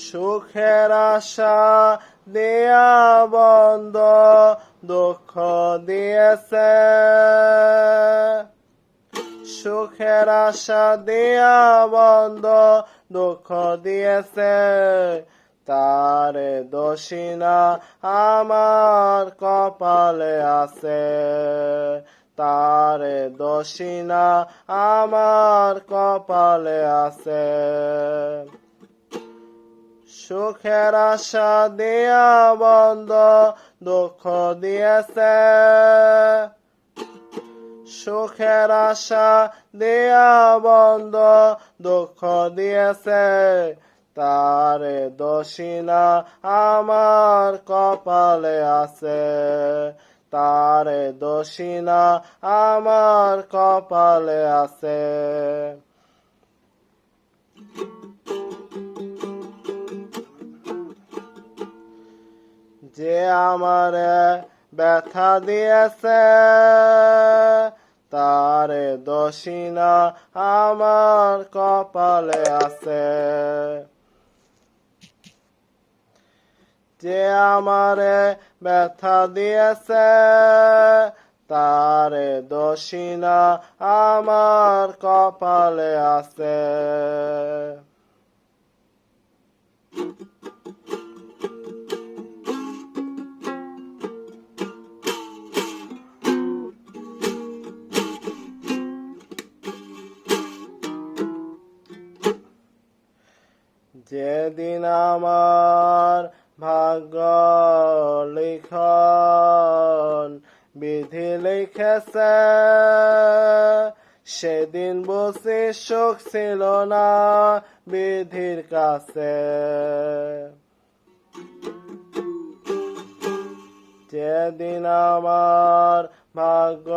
সুখের আশা দেয়া বন্ধ দুঃখ দিয়েছে। সুখের আশা দেয়া বন্ধ দুঃখ দিয়েছে। তার দোষিনা আমার কপালে আছে। তার দোষিনা আমার কপালে আছে। সুখের আশা দেয়া, বন্ধ দুঃখ দিয়েছে। সুখের আশা দেয়া, বন্ধ দুঃখ দিয়েছে। তার দোষিনা আমার কপালে আছে। তার দোষিনা আমার কপালে আছে। আমার ব্যথা দিয়েছে, তার দোষিনা আমার কপালে আছে। যে আমারে ব্যথা দিয়েছে, তার দোষিনা আমার কপালে আছে। যেদিন আমার ভাগ্য লিখন, বিধি লিখেছে, সেদিন বসে সুখ ছিল না বিধির কাছে। যেদিন আমার ভাগ্য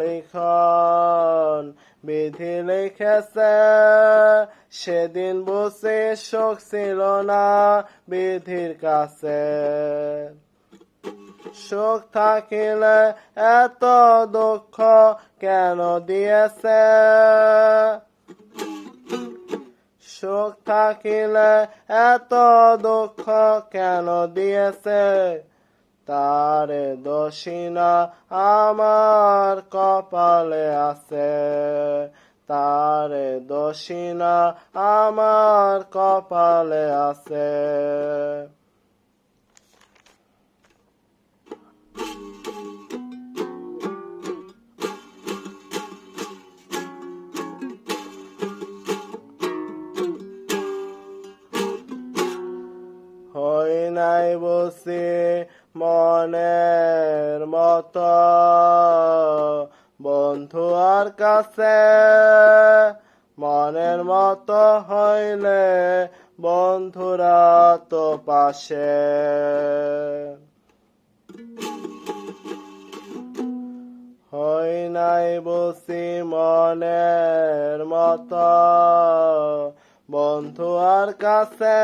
লিখন, বিধি লিখেছে সেদিন বসে শোক ছিল না বিধির কাছে। সুখ থাকিলে এত দুঃখ কেন দিয়েছে? সুখ থাকিলে এত দুঃখ কেন দিয়েছে? তার দোষিনা আমার কপালে আছে। তার দোষিনা আমার কপালে আছে। হয় নাই বসে মনের মতো। আর কাছে মনের মতো হইলে বন্ধুরা তো পাশে। হই নাই বসি মনের মত বন্ধু আর কাছে।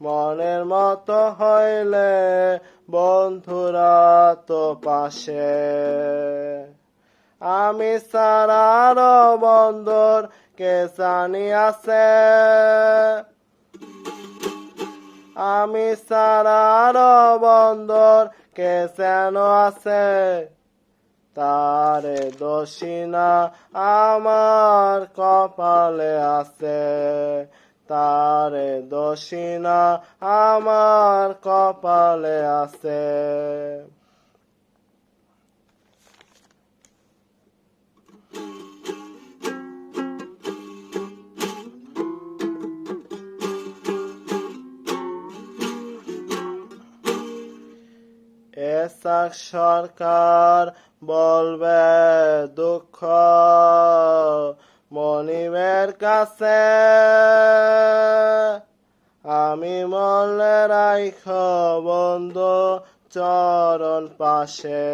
মনের মতো হইলে বন্ধুরা তো পাশে। আমি সারার বন্দর কে জানি আছে। আমি সারার বন্দর কে যেন আছে। তারে দোষিনা আমার কপালে আছে। তারে দোষিনা আমার কপালে আছে। এসাক সরকার বলবে, দুঃখ মনিবের কাছে। আমি মলে রাইখ বন্ধু চরণ পাশে।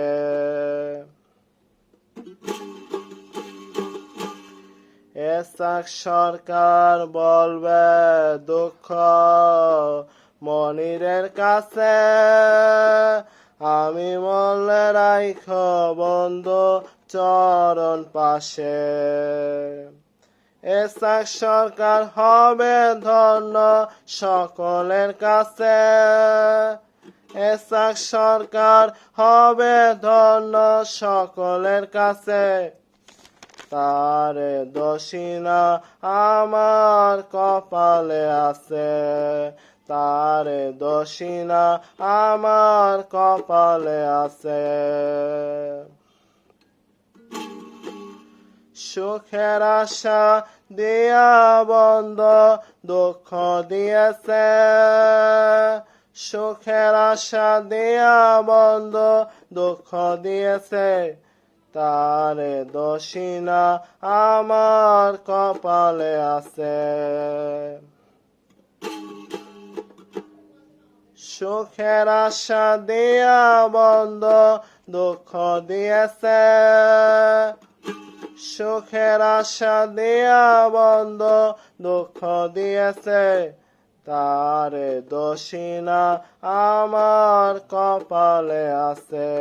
এসাক সরকার বলবে, দুঃখ মনিরের কাছে। আমি মলে রাইখ বন্ধু চরণ পাশে। এসাক সরকার হবে ধন্য সকলের কাছে। এসাক সরকার হবে ধন্য সকলের কাছে। তার দোষিনা আমার কপালে আছে। তার দোষিনা আমার কপালে আছে। সুখের আশা দিয়া বন্ধ, দুঃখ দিয়েছে। সুখের আশা দিয়া বন্ধ, দুঃখ দিয়েছে। তার দোষিনা আমার কপালে আছে। সুখের আশা দিয়া, বন্ধ দুঃখ দিয়েছে। সুখের আশা দিয়া, বন্ধ দুঃখ দিয়েছে। তার দোষিনা আমার কপালে আছে।